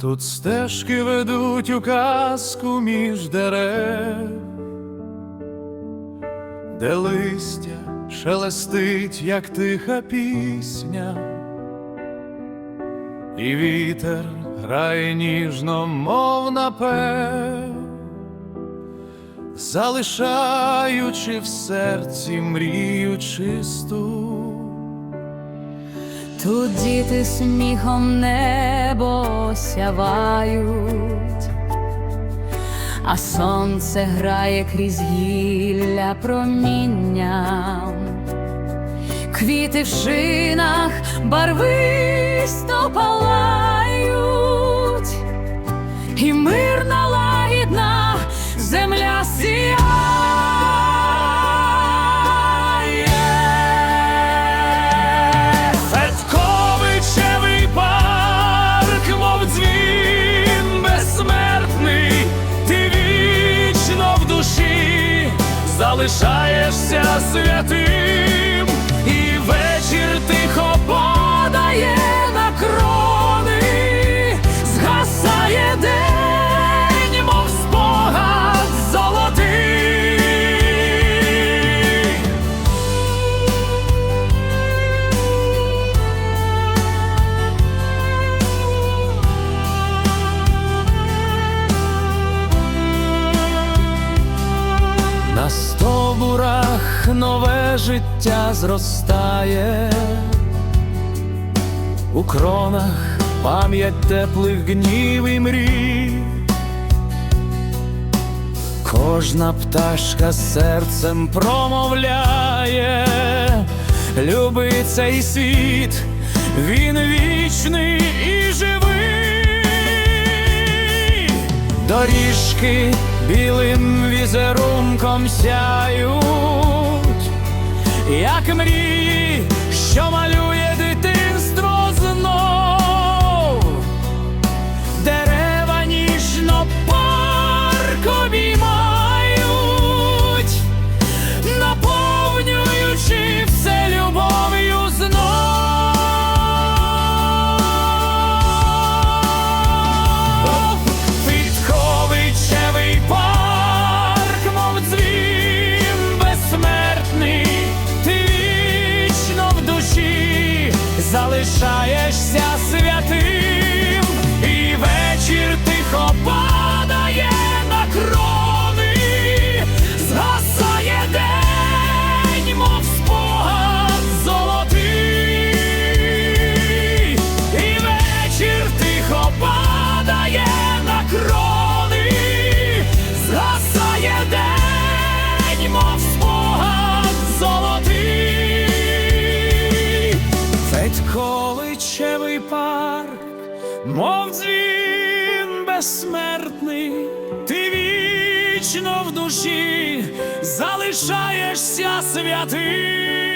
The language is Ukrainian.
Тут стежки ведуть у казку між дерев, де листя шелестить, як тиха пісня, і вітер грає ніжно, мов напев, залишаючи в серці мрію чисту. Тут діти сміхом небо сявають, а сонце грає крізь гілля промінням, квіти в шинах барвисто палають, і мирна залишаєшся святим, нове життя зростає, у кронах пам'ять теплих гнів і мрій. Кожна пташка серцем промовляє, люби цей світ, він вічний і живий. Доріжки білим візерунком сяють, як мрії, що малює залишаєшся святим, і вечір тихо мов дзвін безсмертний, ти вічно в душі залишаєшся святим.